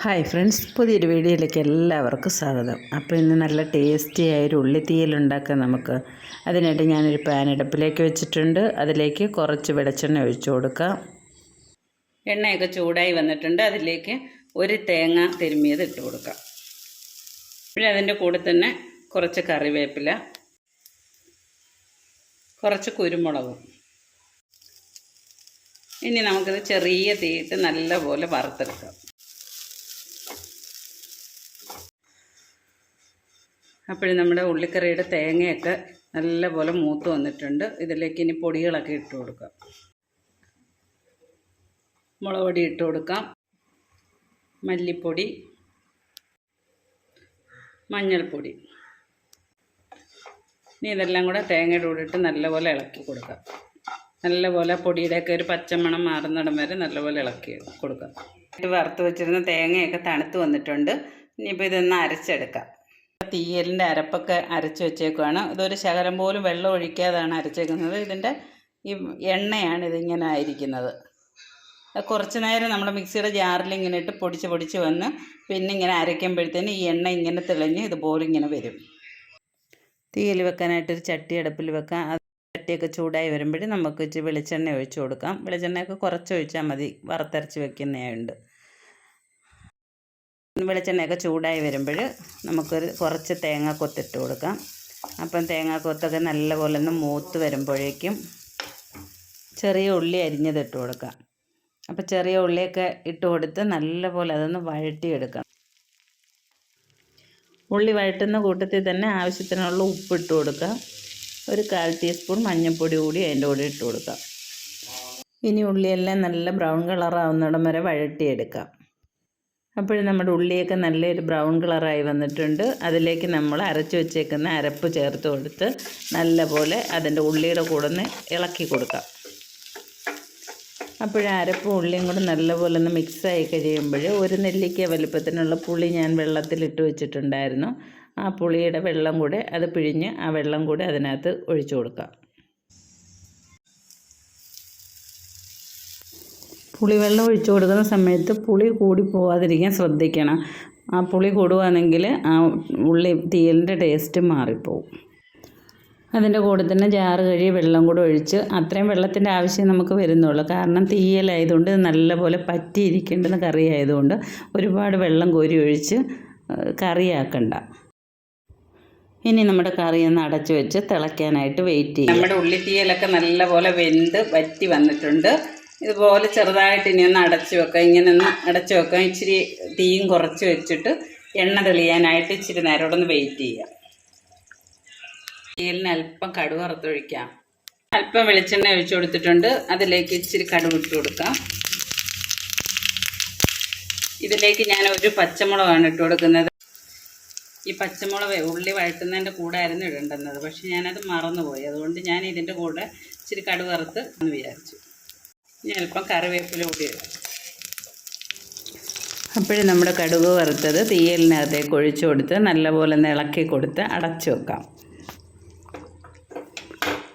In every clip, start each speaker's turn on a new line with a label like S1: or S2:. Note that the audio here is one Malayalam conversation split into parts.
S1: ഹായ് ഫ്രണ്ട്സ് പുതിയൊരു വീഡിയോയിലേക്ക് എല്ലാവർക്കും സ്വാഗതം. അപ്പോൾ ഇന്ന് നല്ല ടേസ്റ്റി ആയൊരു ഉള്ളിത്തീയൽ ഉണ്ടാക്കാം നമുക്ക് അതിനായിട്ട് ഞാനൊരു പാൻ അടുപ്പിലേക്ക് വെച്ചിട്ടുണ്ട്. അതിലേക്ക് കുറച്ച് വെളിച്ചെണ്ണ ഒഴിച്ചു കൊടുക്കാം. എണ്ണയൊക്കെ ചൂടായി വന്നിട്ടുണ്ട്. അതിലേക്ക് ഒരു തേങ്ങ തിരുമ്മിയത് ഇട്ട് കൊടുക്കാം. പിന്നെ അതിന്റെ കൂടെ തന്നെ കുറച്ച് കറിവേപ്പില കുറച്ച് കുരുമുളകും. ഇനി നമുക്കിത് ചെറിയ തീയിട്ട് നല്ലപോലെ വറുത്തെടുക്കാം. അപ്പോഴും നമ്മുടെ ഉള്ളിക്കറിയുടെ തേങ്ങയൊക്കെ നല്ലപോലെ മൂത്ത് വന്നിട്ടുണ്ട്. ഇതിലേക്ക് ഇനി പൊടികളൊക്കെ ഇട്ട് കൊടുക്കാം. മുളക് പൊടി ഇട്ട് കൊടുക്കാം. മല്ലിപ്പൊടി മഞ്ഞൾപ്പൊടി. ഇനി ഇതെല്ലാം കൂടെ തേങ്ങയുടെ കൂടെ ഇട്ട് നല്ലപോലെ ഇളക്കി കൊടുക്കാം. നല്ലപോലെ പൊടിയുടെയൊക്കെ ഒരു പച്ചമണം മാറുന്നിടം വരെ നല്ലപോലെ ഇളക്കി കൊടുക്കാം. വറുത്ത് വെച്ചിരുന്ന തേങ്ങയൊക്കെ തണുത്ത് വന്നിട്ടുണ്ട്. ഇനിയിപ്പോൾ ഇതൊന്ന് അരച്ചെടുക്കാം. തീയലിന്റെ അരപ്പൊക്കെ അരച്ച് വെച്ചേക്കുവാണ്. ഇതൊരു ശകലം പോലും വെള്ളം ഒഴിക്കാതാണ് അരച്ചേക്കുന്നത്. ഇതിന്റെ ഈ എണ്ണയാണ് ഇതിങ്ങനെ ആയിരിക്കുന്നത്. കുറച്ച് നേരം നമ്മൾ മിക്സിയുടെ ജാറിൽ ഇങ്ങനെ ഇട്ട് പൊടിച്ച് പൊടിച്ച് വന്ന് പിന്നെ ഇങ്ങനെ അരയ്ക്കുമ്പോഴത്തേന് ഈ എണ്ണ ഇങ്ങനെ തെളിഞ്ഞ് ഇതുപോലെ ഇങ്ങനെ വരും. തീയൽ വെക്കാനായിട്ടൊരു ചട്ടി അടുപ്പിൽ വെക്കാം. അത് ചട്ടിയൊക്കെ ചൂടായി വരുമ്പോഴേ നമുക്ക് വെളിച്ചെണ്ണ ഒഴിച്ച് കൊടുക്കാം. വെളിച്ചെണ്ണയൊക്കെ കുറച്ച് ഒഴിച്ചാൽ മതി. വറുത്തരച്ച് വെക്കുന്നതുണ്ട് വെളിച്ചെണ്ണയൊക്കെ ചൂടായി വരുമ്പോൾ നമുക്കൊരു കുറച്ച് തേങ്ങ കൊത്തിട്ട് കൊടുക്കാം. അപ്പം തേങ്ങ കൊത്തൊക്കെ നല്ലപോലെ ഒന്ന് മൂത്ത് വരുമ്പോഴേക്കും ചെറിയ ഉള്ളി അരിഞ്ഞതിട്ട് കൊടുക്കാം. അപ്പോൾ ചെറിയ ഉള്ളിയൊക്കെ ഇട്ട് കൊടുത്ത് നല്ലപോലെ അതൊന്ന് വഴട്ടിയെടുക്കണം ഉള്ളി വഴറ്റുന്ന കൂട്ടത്തിൽ തന്നെ ആവശ്യത്തിനുള്ള ഉപ്പ് ഇട്ട് കൊടുക്കാം. ഒരു കാൽ ടീസ്പൂൺ മഞ്ഞൾപ്പൊടി കൂടി അതിന്റെ കൂടെ ഇട്ട് കൊടുക്കാം. ഇനി ഉള്ളിയെല്ലാം നല്ല ബ്രൗൺ കളറാവുന്നിടം വരെ വഴട്ടിയെടുക്കാം അപ്പോൾ നമ്മുടെ ഉള്ളിയൊക്കെ നല്ലൊരു ബ്രൗൺ കളറായി വന്നിട്ടുണ്ട്. അതിലേക്ക് നമ്മൾ അരച്ച് വെച്ചേക്കുന്ന അരപ്പ് ചേർത്ത് കൊടുത്ത് നല്ലപോലെ അതിന്റെ ഉള്ളിയുടെ കൂടെ ഒന്ന് ഇളക്കി കൊടുക്കാം. അപ്പോഴേ അരപ്പും ഉള്ളിയും കൂടെ നല്ലപോലെ ഒന്ന് മിക്സായി കഴിയുമ്പോൾ ഒരു നെല്ലിക്ക വലുപ്പത്തിനുള്ള പുളി ഞാൻ വെള്ളത്തിലിട്ട് വെച്ചിട്ടുണ്ടായിരുന്നു. ആ പുളിയുടെ വെള്ളം കൂടെ അത് പിഴിഞ്ഞ് ആ വെള്ളം കൂടെ അതിനകത്ത് ഒഴിച്ചു കൊടുക്കാം. പുളിവെള്ളം ഒഴിച്ചു കൊടുക്കുന്ന സമയത്ത് പുളി കൂടി പോവാതിരിക്കാൻ ശ്രദ്ധിക്കണം. ആ പുളി കൂടുകയാണെങ്കിൽ ആ ഉള്ളി തീയലിന്റെ ടേസ്റ്റ് മാറിപ്പോവും. അതിന്റെ കൂടെ തന്നെ ജാറ് കഴുകി വെള്ളം കൂടെ ഒഴിച്ച് അത്രയും വെള്ളത്തിന്റെ ആവശ്യം നമുക്ക് വരുന്നുള്ളൂ. കാരണം തീയലായതുകൊണ്ട് നല്ലപോലെ പറ്റിയിരിക്കേണ്ടുന്ന കറി ആയതുകൊണ്ട് ഒരുപാട് വെള്ളം കോരി ഒഴിച്ച് കറിയാക്കണ്ട. ഇനി നമ്മുടെ കറി ഒന്ന് അടച്ചു വെച്ച് തിളയ്ക്കാനായിട്ട് വെയിറ്റ് ചെയ്യും. നമ്മുടെ ഉള്ളി ഉള്ളിത്തീയലൊക്കെ നല്ലപോലെ വെന്ത് വറ്റി വന്നിട്ടുണ്ട്. ഇതുപോലെ ചെറുതായിട്ട് ഇനി ഒന്ന് അടച്ചു വെക്കാം. ഇങ്ങനെ ഒന്ന് അടച്ചു വെക്കാം. ഇച്ചിരി തീയും കുറച്ച് വെച്ചിട്ട് എണ്ണ തെളിയാനായിട്ട് ഇച്ചിരി നേരം ഒന്ന് വെയിറ്റ് ചെയ്യാം. തീയലിന് അല്പം കടു വറുത്തൊഴിക്കാം. അല്പം വെളിച്ചെണ്ണ ഒഴിച്ചു കൊടുത്തിട്ടുണ്ട്. അതിലേക്ക് ഇച്ചിരി കടു ഇട്ട് കൊടുക്കാം. ഇതിലേക്ക് ഞാൻ ഒരു പച്ചമുളകാണ് ഇട്ട് കൊടുക്കുന്നത്. ഈ പച്ചമുളക് ഉള്ളി വഴറ്റുന്നതിന്റെ കൂടെ ആയിരുന്നു ഇടേണ്ടുന്നത്. പക്ഷെ ഞാനത് മറന്നുപോയി. അതുകൊണ്ട് ഞാൻ ഇതിന്റെ കൂടെ ഇച്ചിരി കടുവറുത്ത് എന്ന് വിചാരിച്ചു. ഞാൻ അല്പം കറിവേപ്പില കൂടി അപ്പോഴും നമ്മുടെ കടുക് വറുത്തത് തീയലിനകത്തേക്ക് ഒഴിച്ചു കൊടുത്ത് നല്ലപോലെ ഒന്ന് ഇളക്കി കൊടുത്ത് അടച്ചു വെക്കാം.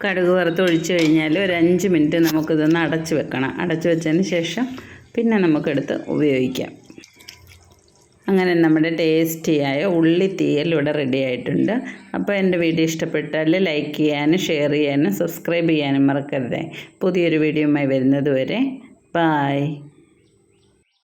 S1: കടുക് വറുത്ത് ഒഴിച്ചു കഴിഞ്ഞാൽ ഒരു അഞ്ച് മിനിറ്റ് നമുക്കിതൊന്ന് അടച്ചു വെക്കണം. അടച്ചു വെച്ചതിന് ശേഷം പിന്നെ നമുക്കെടുത്ത് ഉപയോഗിക്കാം. അങ്ങനെ നമ്മുടെ ടേസ്റ്റിയായ ഉള്ളി തീയൽ ഇവിടെ റെഡി ആയിട്ടുണ്ട്. അപ്പോൾ എന്റെ വീഡിയോ ഇഷ്ടപ്പെട്ടാൽ ലൈക്ക് ചെയ്യാനും ഷെയർ ചെയ്യാനും സബ്സ്ക്രൈബ് ചെയ്യാനും മറക്കരുത്. പുതിയൊരു വീഡിയോയുമായി വരുന്നത് വരെ. ബായ്